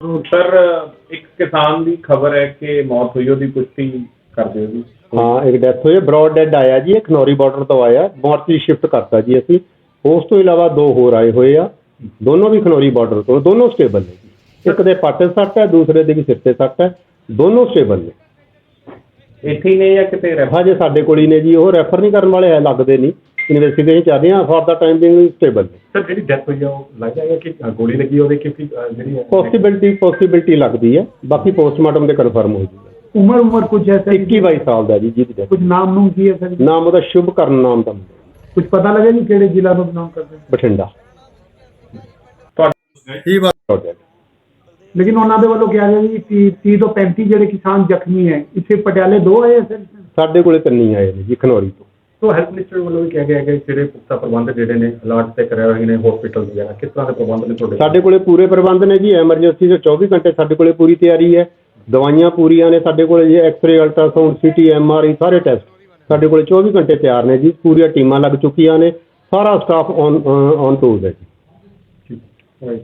Sir ਇੱਕ ਕਿਸਾਨ ਦੀ ਖਬਰ ਹੈ ਕਿ ਮੌਤ ਹੋਈ ਉਹਦੀ ਪੁਸ਼ਟੀ ਕਰ ਦਿਓ ਜੀ। ਹਾਂ ਇੱਕ ਡੈਥ ਹੋਈ ਬ੍ਰੌਡ ਡੈਡ ਆਇਆ ਜੀ ਇਹ ਖਨੌਰੀ ਬਾਰਡਰ ਤੋਂ ਆਇਆ ਮੋਰਚਰੀ ਸ਼ਿਫਟ ਕਰਤਾ ਜੀ ਅਸੀਂ। ਉਸ ਤੋਂ ਇਲਾਵਾ ਦੋ ਹੋਰ ਆਏ ਹੋਏ ਆ ਦੋਨੋਂ ਵੀ ਖਨੌਰੀ ਬਾਰਡਰ ਤੋਂ ਦੋਨੋਂ ਸਟੇਬਲ ਨੇ ਜੀ। ਇੱਕ ਦੇ ਪੱਟ ਸੱਟ ਹੈ ਦੂਸਰੇ ਦੇ ਵੀ ਸਿਰ ਤੇ ਸੱਟ ਹੈ ਦੋਨੋਂ ਸਟੇਬਲ ਨੇ। ਇੱਥੇ ਹੀ ਨੇ ਜਾਂ ਕਿਤੇ ਰਹਿ ਹਜੇ ਸਾਡੇ ਕੋਲ ਹੀ ਨੇ ਜੀ ਉਹ ਰੈਫਰ ਨਹੀਂ ਕਰਨ ਵਾਲੇ ਲੱਗਦੇ ਨਹੀਂ। ਇਨਵੈਸਟੀਗੇਸ਼ਨ ਚੱਲ ਰਹੀ ਆ for the time being stable sir ਜਿਹੜੀ ਡੈਥ ਹੋਈ ਆ ਉਹ ਲੱਗਦਾ ਹੈ ਕਿ ਗੋਲੀ ਲੱਗੀ ਹੋਵੇ ਕਿਉਂਕਿ ਜਿਹੜੀ ਹੈ- ਪੋਸੀਬਿਲਟੀ ਪੋਸੀਬਿਲਟੀ ਲੱਗਦੀ ਹੈ ਬਾਕੀ ਪੋਸਟਮਾਰਟਮ ਦੇ ਕਨਫਰਮ ਹੋ ਜੂਗਾ उम्र उम्र कुछ ऐसा 21 22 ਸਾਲ ਦਾ ਜੀ ਜਿਹਦੀ death। कुछ नाम नूम किए सर ਨਾਮ ਉਹਦਾ ਸ਼ੁਭ ਕਰਨ ਨਾਮ ਦਾ। ਮੁੰਡਾ, कुछ पता लगे नहीं केड़े जिला में बिलोंग ਬਠਿੰਡਾ। ਕੀ ਬਾਤ project। लेकिन उन्होंने वालों क्या है जी ती- ती तो पैंती जेड़े किसान जख्मी है इसे पटियाले दो है या सर ਸਾਡੇ ਕੋਲੇ ਤਿੰਨ ਹੀ ਆਏ ਨੇ ਜੀ ਖਨੌਰੀ ਤੋਂ। ਸੋ ਹੈਲਥ ਮਿਨਿਸਟਰ ਵੱਲੋਂ ਵੀ ਕਿਹਾ ਗਿਆ ਹੈ ਕਿ ਜਿਹੜੇ ਪੁਖਤਾ ਪ੍ਰਬੰਧ ਜਿਹੜੇ ਨੇ ਅਲਰਟ ਤੇ ਕਰਾਏ ਹੋਏ ਨੇ ਹਸਪੀਟਲ ਵਗੈਰਾ ਕਿਸ ਤਰ੍ਹਾਂ ਦੇ ਪ੍ਰਬੰਧ ਨੇ ਤੁਹਾਡੇ? ਸਾਡੇ ਕੋਲੇ ਪੂਰੇ ਪ੍ਰਬੰਧ ਨੇ ਜੀ ਐਮਰਜੈਂਸੀ ਦੇ 24 ਘੰਟੇ ਸਾਡੇ ਕੋਲੇ ਪੂਰੀ ਤਿਆਰੀ ਹੈ। ਦਵਾਈਆਂ ਪੂਰੀਆਂ ਨੇ ਸਾਡੇ ਕੋਲੇ ਜੀ X ray ultrasound CT MRI ਸਾਰੇ ਟੈਸਟ ਸਾਡੇ ਕੋਲੇ 24 ਘੰਟੇ ਤਿਆਰ ਨੇ ਜੀ ਪੂਰੀਆਂ ਟੀਮਾਂ ਲੱਗ ਚੁੱਕੀਆਂ ਨੇ ਸਾਰਾ ਸਟਾਫ ਔਨ ਔਨ ਟੂਲ ਹੈ ਜੀ। Right.